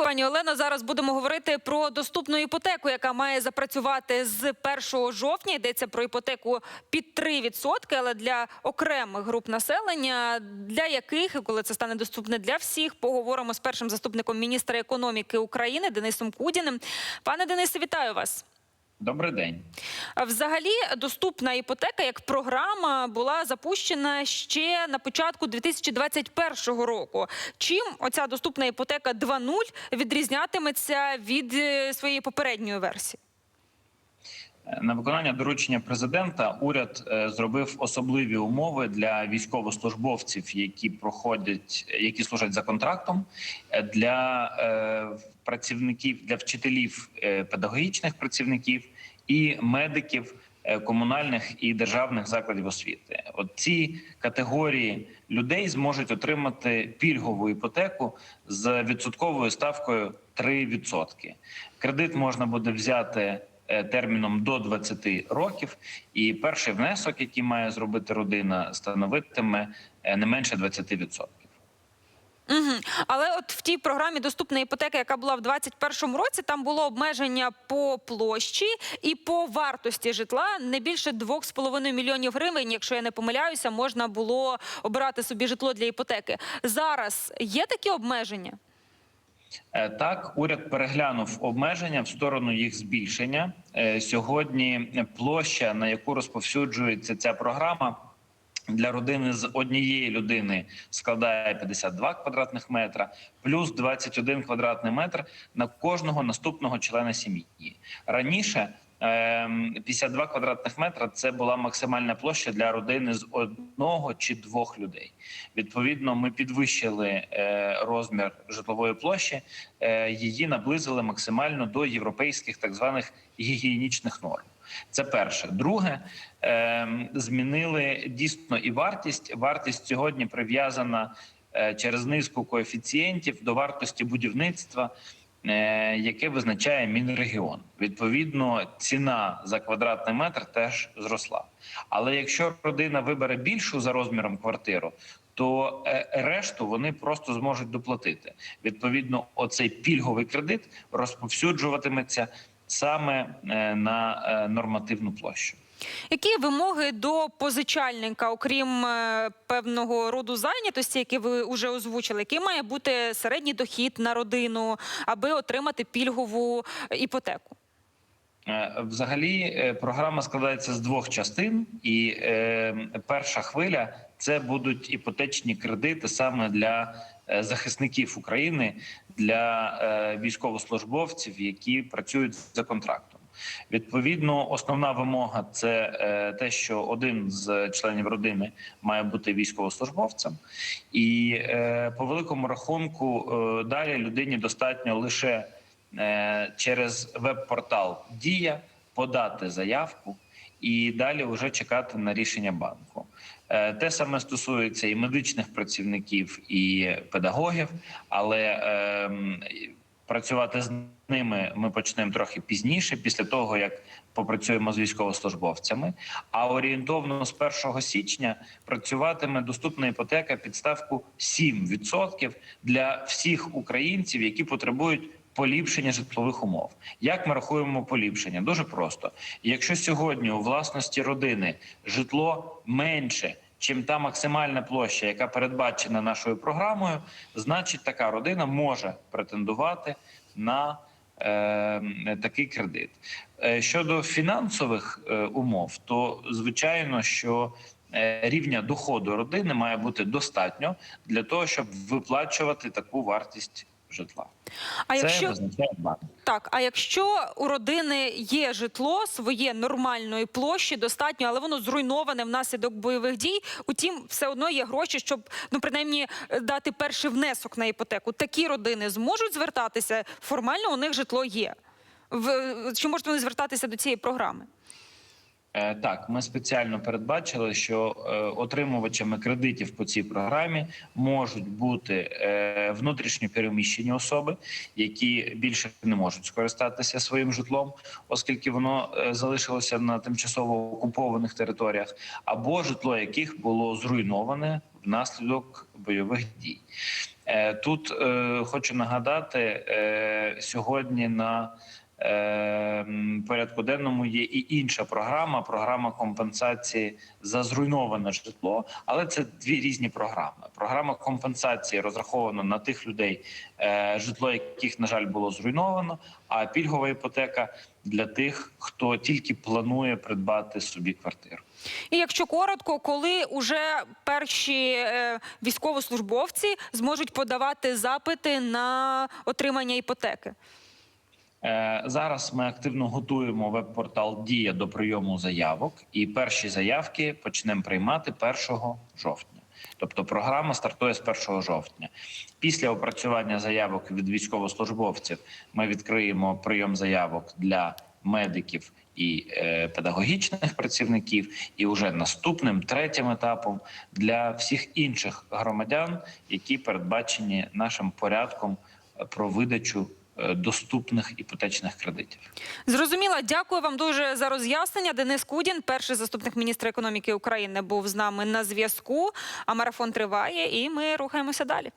Дякую, пані Олено. Зараз будемо говорити про доступну іпотеку, яка має запрацювати з 1 жовтня. Йдеться про іпотеку під 3%, але для окремих груп населення, для яких, коли це стане доступне для всіх, поговоримо з першим заступником міністра економіки України Денисом Кудіним. Пане Денисе, вітаю вас. Добрий день. Взагалі, доступна іпотека як програма була запущена ще на початку 2021 року. Чим оця доступна іпотека 2.0 відрізнятиметься від е, своєї попередньої версії? На виконання доручення президента уряд е, зробив особливі умови для військовослужбовців, які проходять, які служать за контрактом, е, для е, працівників, для вчителів, педагогічних працівників і медиків комунальних і державних закладів освіти. От ці категорії людей зможуть отримати пільгову іпотеку з відсотковою ставкою 3%. Кредит можна буде взяти терміном до 20 років, і перший внесок, який має зробити родина, становитиме е, не менше 20%. Угу. Але от в тій програмі доступна іпотека, яка була в 2021 році, там було обмеження по площі і по вартості житла не більше 2,5 мільйонів гривень. Якщо я не помиляюся, можна було обирати собі житло для іпотеки. Зараз є такі обмеження? Е, Так, уряд переглянув обмеження в сторону їх збільшення. Е, Сьогодні площа, на яку розповсюджується ця програма. Для родини з однієї людини складає 52 квадратних метра, плюс 21 квадратний метр на кожного наступного члена сім'ї. Раніше 52 квадратних метра це була максимальна площа для родини з одного чи двох людей. Відповідно, ми підвищили е, розмір житлової площі, е, її наблизили максимально до європейських так званих гігієнічних норм. Це перше. Друге, е, змінили дійсно і вартість. Вартість сьогодні прив'язана е, через низку коефіцієнтів до вартості будівництва, яке визначає Мінрегіон. Відповідно, ціна за квадратний метр теж зросла. Але якщо родина вибере більшу за розміром квартиру, то е, решту вони просто зможуть доплатити. Відповідно, оцей пільговий кредит розповсюджуватиметься саме е, на е, нормативну площу. Які вимоги до позичальника, окрім е, певного роду зайнятості, які ви вже озвучили, який має бути середній дохід на родину, аби отримати пільгову іпотеку? Взагалі, програма складається з двох частин, і перша хвиля це будуть іпотечні кредити саме для захисників України, для е, військовослужбовців, які працюють за контрактом. Відповідно, основна вимога це е, те, що один з членів родини має бути військовослужбовцем, і е, по великому рахунку е, далі людині достатньо лише е, через веб-портал Дія подати заявку і далі вже чекати на рішення банку. Е, Те саме стосується і медичних працівників, і педагогів, але ем, працювати з ними ми почнемо трохи пізніше, після того як попрацюємо з військовослужбовцями. А орієнтовно з 1 січня працюватиме доступна іпотека під ставку 7% для всіх українців, які потребують. Поліпшення житлових умов. Як ми рахуємо поліпшення? Дуже просто. Якщо сьогодні у власності родини житло менше, чим та максимальна площа, яка передбачена нашою програмою, значить така родина може претендувати на е, такий кредит. Е, щодо фінансових е, умов, то звичайно, що е, рівня доходу родини має бути достатньо для того, щоб виплачувати таку вартість житла. А Це якщо банк. так, а якщо у родини є житло своє нормальної площі, достатньо, але воно зруйноване внаслідок бойових дій. Утім, все одно є гроші, щоб ну принаймні е, дати перший внесок на іпотеку. Такі родини зможуть звертатися. Формально у них житло є. В чи можуть вони звертатися до цієї програми? Е, Так, ми спеціально передбачили, що е, отримувачами кредитів по цій програмі можуть бути е, внутрішньо переміщені особи, які більше не можуть скористатися своїм житлом, оскільки воно залишилося на тимчасово окупованих територіях, або житло яких було зруйноване внаслідок бойових дій. Тут хочу нагадати сьогодні на порядку денному є і інша програма програма компенсації за зруйноване житло. Але це дві різні програми. Програма компенсації розрахована на тих людей, е, житло яких на жаль було зруйновано. А пільгова іпотека для тих, хто тільки планує придбати собі квартиру. І якщо коротко, коли уже перші е, військовослужбовці зможуть подавати запити на отримання іпотеки? Е, Зараз ми активно готуємо веб-портал Дія до прийому заявок, і перші заявки почнемо приймати 1 жовтня. Тобто програма стартує з 1 жовтня. Після опрацювання заявок від військовослужбовців ми відкриємо прийом заявок для медиків і е, педагогічних працівників. І вже наступним третім етапом для всіх інших громадян, які передбачені нашим порядком е, про видачу доступних іпотечних кредитів. Зрозуміла, дякую вам дуже за роз'яснення. Денис Кудін, перший заступник міністра економіки України, був з нами на зв'язку. А марафон триває, і ми рухаємося далі.